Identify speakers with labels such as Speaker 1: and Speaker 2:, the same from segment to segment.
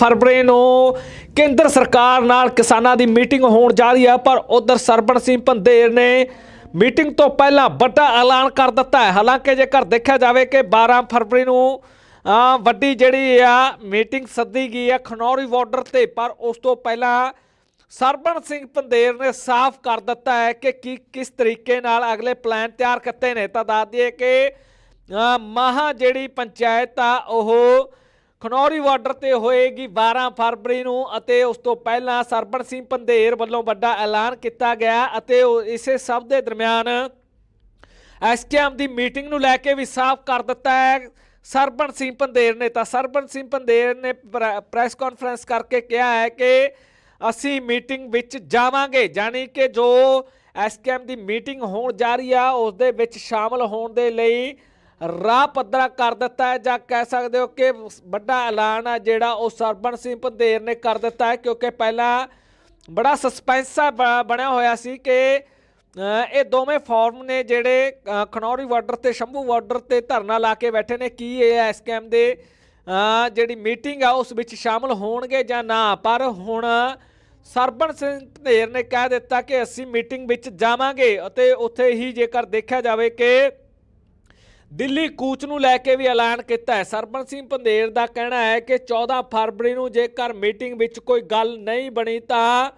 Speaker 1: ਫਰਵਰੀ ਨੂੰ। ਕੇਂਦਰ ਸਰਕਾਰ ਨਾਲ ਕਿਸਾਨਾਂ ਦੀ ਮੀਟਿੰਗ ਹੋਣ ਜਾ ਰਹੀ ਹੈ ਪਰ ਉਧਰ ਸਰਬਣ ਸਿੰਘ ਭੰਦੇਰ ਨੇ ਮੀਟਿੰਗ ਤੋਂ ਪਹਿਲਾਂ ਵੱਡਾ ਐਲਾਨ ਕਰ ਦਿੱਤਾ ਹੈ। ਹਾਲਾਂਕਿ ਜੇਕਰ ਦੇਖਿਆ ਜਾਵੇ ਕਿ 12 ਫਰਵਰੀ ਨੂੰ ਵੱਡੀ ਜਿਹੜੀ ਆ ਮੀਟਿੰਗ ਸੱਦੀ ਗਈ ਹੈ ਖਨੌਰੀ ਬਾਰਡਰ ਤੇ ਪਰ ਉਸ ਤੋਂ ਪਹਿਲਾਂ ਸਰਬਣ ਸਿੰਘ ਪੰਧੇਰ ਨੇ ਸਾਫ਼ ਕਰ ਦਿੱਤਾ ਹੈ ਕਿ ਕੀ ਕਿਸ ਤਰੀਕੇ ਨਾਲ ਅਗਲੇ ਪਲਾਨ ਤਿਆਰ ਕੀਤੇ ਨੇ। ਤਾਂ ਦੱਸ ਦਈਏ ਕਿ ਅ, ਮਹਾ ਜਿਹੜੀ ਪੰਚਾਇਤ ਆ ਉਹ ਖਨੌਰੀ ਬਾਰਡਰ ਤੇ ਹੋਏਗੀ 12 ਫਰਵਰੀ ਨੂੰ ਅਤੇ ਉਸ ਤੋਂ ਪਹਿਲਾਂ ਸਰਬਣ ਸਿੰਘ ਪੰਧੇਰ ਵੱਲੋਂ ਵੱਡਾ ਐਲਾਨ ਕੀਤਾ ਗਿਆ ਅਤੇ ਇਸੇ ਸਭ ਦੇ ਦਰਮਿਆਨ ਐਸਕੇਐਮ ਦੀ ਮੀਟਿੰਗ ਨੂੰ ਲੈ ਕੇ ਵੀ ਸਾਫ਼ ਕਰ ਦਿੱਤਾ ਹੈ। ਸਰਬਣ ਸਿੰਘ ਪੰਧੇਰ ਨੇ ਤਾਂ ਸਰਬਣ ਸਿੰਘ ਪੰਧੇਰ ਨੇ ਪ੍ਰੈ- ਪ੍ਰੈਸ ਕਾਨਫਰੰਸ ਕਰਕੇ ਕਿਹਾ ਹੈ ਕਿ ਅਸੀਂ ਮੀਟਿੰਗ ਵਿੱਚ ਜਾਵਾਂਗੇ ਜਾਣੀ ਕਿ ਜੋ ਐਸਕੇਐਮ ਦੀ ਮੀਟਿੰਗ ਹੋਣ ਜਾ ਰਹੀ ਆ, ਉਸ ਦੇ ਵਿੱਚ ਸ਼ਾਮਲ ਹੋਣ ਦੇ ਲਈ ਰਾਹ ਪੱਧਰਾ ਕਰ ਦਿੱਤਾ ਹੈ ਜਾਂ ਕਹਿ ਸਕਦੇ ਹੋ ਕਿ ਵੱਡਾ ਐਲਾਨ ਆ ਜਿਹੜਾ ਉਹ ਸਰਬਣ ਸਿੰਘ ਪੰਧੇਰ ਨੇ ਕਰ ਦਿੱਤਾ ਹੈ, ਕਿਉਂਕਿ ਪਹਿਲਾਂ ਬੜਾ ਸਸਪੈਂਸ ਬ- ਬਣਿਆ ਹੋਇਆ ਸੀ ਕਿ ਇਹ ਦੋਵੇਂ ਫਾਰਮ ਨੇ ਜਿਹੜੇ ਖਨੌਰੀ ਬਾਰਡਰ ਤੇ ਸ਼ੰਭੂ ਬਾਰਡਰ ਤੇ ਧਰਨਾ ਲਾ ਕੇ ਬੈਠੇ ਨੇ, ਕੀ ਇਹ ਐਸਕੇਐਮ ਦੇ ਜਿਹੜੀ ਮੀਟਿੰਗ ਆ, ਉਸ ਵਿੱਚ ਸ਼ਾਮਲ ਹੋਣਗੇ ਜਾਂ ਨਾ? ਪਰ ਹੁਣ ਸਰਬਣ ਸਿੰਘ ਧੇਰ ਨੇ ਕਹਿ ਦਿੱਤਾ ਕਿ ਅਸੀਂ ਮੀਟਿੰਗ ਵਿੱਚ ਜਾਵਾਂਗੇ ਅਤੇ ਉੱਥੇ ਹੀ ਜੇਕਰ ਦੇਖਿਆ ਜਾਵੇ ਕਿ ਦਿੱਲੀ ਕੂਚ ਨੂੰ ਲੈ ਕੇ ਵੀ ਐਲਾਨ ਕੀਤਾ ਹੈ। ਸਰਬਣ ਸਿੰਘ ਪੰਧੇਰ ਦਾ ਕਹਿਣਾ ਹੈ ਕਿ 14 ਫਰਵਰੀ ਨੂੰ ਜੇਕਰ ਮੀਟਿੰਗ ਵਿੱਚ ਕੋਈ ਗੱਲ ਨਹੀਂ ਬਣੀ ਤਾਂ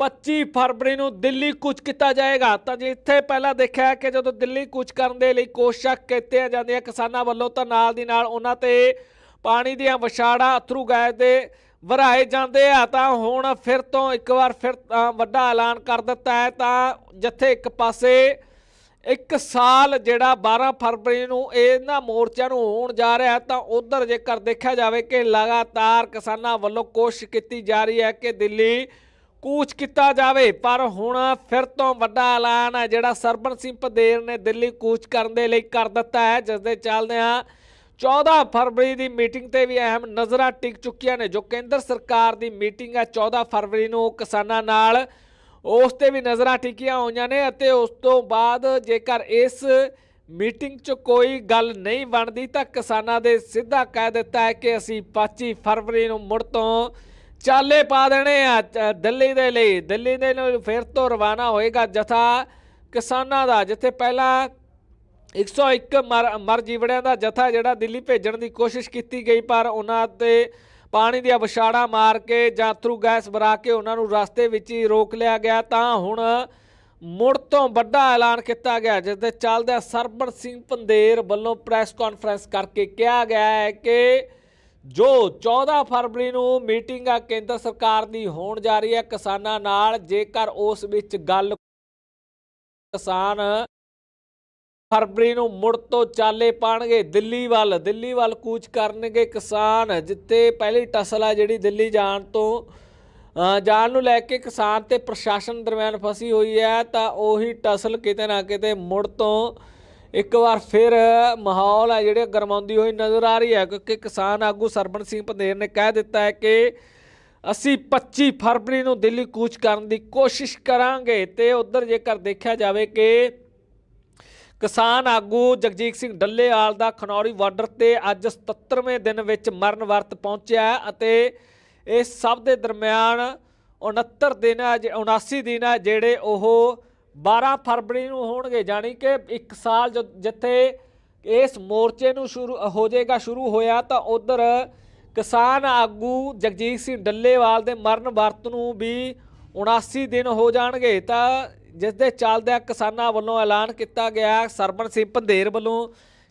Speaker 1: 25 ਫਰਵਰੀ ਨੂੰ ਦਿੱਲੀ ਕੂਚ ਕੀਤਾ ਜਾਏਗਾ। ਤਾਂ ਜਿੱਥੇ ਪਹਿਲਾਂ ਦੇਖਿਆ ਕਿ ਜਦੋਂ ਦਿੱਲੀ ਕੂਚ ਕਰਨ ਦੇ ਲਈ ਕੋਸ਼ਿਸ਼ਾਂ ਕੀਤੀਆਂ ਜਾਂਦੀਆਂ, ਕਿਸਾਨਾਂ ਵੱਲੋਂ ਤਾਂ ਨਾਲ ਦੀ ਨਾਲ ਉਹਨਾਂ ਤੇ ਪਾਣੀ ਦੀਆਂ ਵਿਛਾੜਾਂ, ਅਥਰੂ ਗੈਸ ਦੇ ਵਰਾਏ ਜਾਂਦੇ ਆ। ਤਾਂ ਹੁਣ ਫਿਰ ਤੋਂ ਇੱਕ ਵਾਰ ਫਿਰ ਵੱਡਾ ਐਲਾਨ ਕਰ ਦਿੱਤਾ ਹੈ। ਤਾਂ ਜਿੱਥੇ ਇੱਕ ਪਾਸੇ ਇੱਕ ਸਾਲ ਜਿਹੜਾ 12 ਫਰਵਰੀ ਨੂੰ ਇਹਨਾਂ ਮੋਰਚਿਆਂ ਨੂੰ ਹੋਣ ਜਾ ਰਿਹਾ ਤਾਂ ਉਧਰ ਜੇਕਰ ਦੇਖਿਆ ਜਾਵੇ ਕਿ ਲਗਾਤਾਰ ਕਿਸਾਨਾਂ ਵੱਲੋਂ ਕੋਸ਼ਿਸ਼ ਕੀਤੀ ਜਾ ਰਹੀ ਹੈ ਕਿ ਦਿੱਲੀ ਕੂਚ ਕੀਤਾ ਜਾਵੇ, ਪਰ ਹੁਣ ਫਿਰ ਤੋਂ ਵੱਡਾ ਐਲਾਨ ਹੈ ਜਿਹੜਾ ਸਰਬਣ ਸਿੰਘ ਪਦੇਰ ਨੇ ਦਿੱਲੀ ਕੂਚ ਕਰਨ ਦੇ ਲਈ ਕਰ ਦਿੱਤਾ ਹੈ ਜਿਸ ਦੇ ਚੱਲਦਿਆਂ 14 ਫਰਵਰੀ ਦੀ ਮੀਟਿੰਗ ਤੇ ਵੀ ਅਹਿਮ ਨਜ਼ਰਾਂ ਟਿਕ ਚੁੱਕੀਆਂ ਨੇ, ਜੋ ਕੇਂਦਰ ਸਰਕਾਰ ਦੀ ਮੀਟਿੰਗ ਹੈ 14 ਫਰਵਰੀ ਨੂੰ ਕਿਸਾਨਾਂ ਨਾਲ। ਉਸ ਤੇ ਵੀ ਨਜ਼ਰਾਂ ਟਿਕੀਆਂ ਹੋਈਆਂ ਨੇ ਅਤੇ ਉਸ ਤੋਂ ਬਾਅਦ ਜੇਕਰ ਇਸ ਮੀਟਿੰਗ 'ਚ ਕੋਈ ਗੱਲ ਨਹੀਂ ਬਣਦੀ ਤਾਂ ਕਿਸਾਨਾਂ ਦੇ ਸਿੱਧਾ ਕਹਿ ਦਿੱਤਾ ਹੈ ਕਿ ਅਸੀਂ 25 ਫਰਵਰੀ ਨੂੰ ਮੁੜ ਤੋਂ ਚਾਲੇ ਪਾ ਦੇਣੇ ਆ ਦਿੱਲੀ ਦੇ ਲਈ। ਦਿੱਲੀ ਦੇ ਲਈ ਫਿਰ ਤੋਂ ਰਵਾਨਾ ਹੋਏਗਾ ਜਥਾ ਕਿਸਾਨਾਂ ਦਾ, ਜਿੱਥੇ ਪਹਿਲਾਂ 101 ਮਰ ਮਰ ਜੀਵੜਿਆਂ ਦਾ ਜਥਾ ਜਿਹੜਾ ਦਿੱਲੀ ਭੇਜਣ ਦੀ ਕੋਸ਼ਿਸ਼ ਕੀਤੀ ਗਈ, ਪਰ ਉਹਨਾਂ ਤੇ ਪਾਣੀ ਦੀਆਂ ਵਿਛਾੜਾਂ ਮਾਰ ਕੇ ਜਾਂ ਥਰੂ ਗੈਸ ਭਰਾ ਕੇ ਉਹਨਾਂ ਨੂੰ ਰਸਤੇ ਵਿੱਚ ਹੀ ਰੋਕ ਲਿਆ ਗਿਆ, ਤਾਂ ਹੁਣ ਮੁੜ ਤੋਂ ਵੱਡਾ ਐਲਾਨ ਕੀਤਾ ਗਿਆ ਜਿਸ ਦੇ ਚੱਲਦਿਆਂ ਸਰਬਣ ਸਿੰਘ ਪੰਦੇਰ ਵੱਲੋਂ ਪ੍ਰੈਸ ਕਾਨਫਰੰਸ ਕਰਕੇ ਕਿਹਾ ਗਿਆ ਹੈ ਕਿ ਜੋ 14 ਫਰਵਰੀ ਨੂੰ ਮੀਟਿੰਗ ਆ ਕੇਂਦਰ ਸਰਕਾਰ ਦੀ ਹੋਣ ਜਾ ਰਹੀ ਹੈ, ਕਿਸਾਨਾਂ ਨਾਲ ਜੇਕਰ ਉਸ ਵਿੱਚ ਗੱਲ ਕਿਸਾਨ ਫਰਵਰੀ ਨੂੰ ਮੁੜ ਤੋਂ ਚਾਲੇ ਪਾਣਗੇ। ਦਿੱਲੀ ਵੱਲ ਦਿੱਲੀ ਵੱਲ ਕੂਚ ਕਰਨਗੇ ਕਿਸਾਨ ਜਿੱਤੇ ਪਹਿਲੀ ਟਸਲ ਆ ਜਿਹੜੀ ਦਿੱਲੀ ਜਾਣ ਤੋਂ ਜਾਣ ਨੂੰ ਲੈ ਕੇ ਕਿਸਾਨ ਤੇ ਪ੍ਰਸ਼ਾਸਨ ਦਰਮਿਆਨ ਫਸੀ ਹੋਈ ਹੈ, ਤਾਂ ਉਹੀ ਟਸਲ ਕਿਤੇ ਨਾ ਕਿਤੇ ਮੁੜ ਤੋਂ ਇੱਕ ਵਾਰ ਫਿਰ ਮਾਹੌਲ ਹੈ ਜਿਹੜੇ ਗਰਮਾਉਂਦੀ ਹੋਈ ਨਜ਼ਰ ਆ ਰਹੀ ਹੈ, ਕਿਉਂਕਿ ਕਿਸਾਨ ਆਗੂ ਸਰਬਣ ਸਿੰਘ ਪੰਧੇਰ ਨੇ ਕਹਿ ਦਿੱਤਾ ਹੈ ਕਿ ਅਸੀਂ 25 ਫਰਵਰੀ ਨੂੰ ਦਿੱਲੀ ਕੂਚ ਕਰਨ ਦੀ ਕੋਸ਼ਿਸ਼ ਕਰਾਂਗੇ ਤੇ ਉਧਰ ਜੇਕਰ ਦੇਖਿਆ ਜਾਵੇ ਕਿ ਕਿਸਾਨ ਆਗੂ ਜਗਜੀਤ ਸਿੰਘ ਡੱਲੇਵਾਲ ਦਾ ਖਨੌਰੀ ਬਾਰਡਰ ਤੇ ਅੱਜ 77ਵੇਂ ਦਿਨ ਵਿੱਚ ਮਰਨ ਵਰਤ ਪਹੁੰਚਿਆ ਅਤੇ ਇਸ ਸਭ ਦੇ ਦਰਮਿਆਨ 69 ਦਿਨ ਹੈ 79 ਦਿਨ ਹੈ ਜਿਹੜੇ ਉਹ 12 ਫਰਵਰੀ ਨੂੰ ਹੋਣਗੇ, ਜਾਣੀ ਕਿ ਇੱਕ ਸਾਲ ਜ- ਜਿੱਥੇ ਇਸ ਮੋਰਚੇ ਨੂੰ ਸ਼ੁਰੂ, ਹੋ ਜਾਏਗਾ, ਸ਼ੁਰੂ ਹੋਇਆ, ਤਾਂ ਉਧਰ ਕਿਸਾਨ ਆਗੂ ਜਗਜੀਤ ਸਿੰਘ ਡੱਲੇਵਾਲ ਦੇ ਮਰਨ ਵਰਤ ਨੂੰ ਵੀ 79 ਦਿਨ ਹੋ ਜਾਣਗੇ। ਤਾਂ ਜਿਸ ਦੇ ਚੱਲਦਿਆਂ ਕਿਸਾਨਾਂ ਵੱਲੋਂ ਐਲਾਨ ਕੀਤਾ ਗਿਆ ਸਰਬਣ ਸਿੰਘ ਪੰਧੇਰ ਵੱਲੋਂ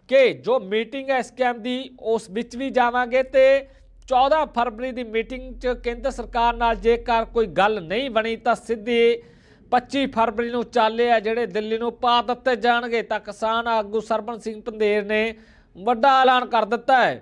Speaker 1: ਕਿ ਜੋ ਮੀਟਿੰਗ ਹੈ ਇਸ ਸਕੈਮ ਦੀ, ਉਸ ਵਿੱਚ ਵੀ ਜਾਵਾਂਗੇ ਤੇ 14 ਫਰਵਰੀ ਦੀ ਮੀਟਿੰਗ 'ਚ ਕੇਂਦਰ ਸਰਕਾਰ ਨਾਲ ਜੇਕਰ ਕੋਈ ਗੱਲ ਨਹੀਂ ਬਣੀ ਤਾਂ ਸਿੱਧੀ 25 ਫਰਵਰੀ ਨੂੰ ਚਾਲੇ ਆ ਜਿਹੜੇ ਦਿੱਲੀ ਨੂੰ ਪਾ ਦਿੱਤੇ ਜਾਣਗੇ ਤਾਂ ਕਿਸਾਨ ਆਗੂ ਸਰਬਣ ਸਿੰਘ ਪੰਧੇਰ ਨੇ ਵੱਡਾ ਐਲਾਨ ਕਰ ਦਿੱਤਾ ਹੈ।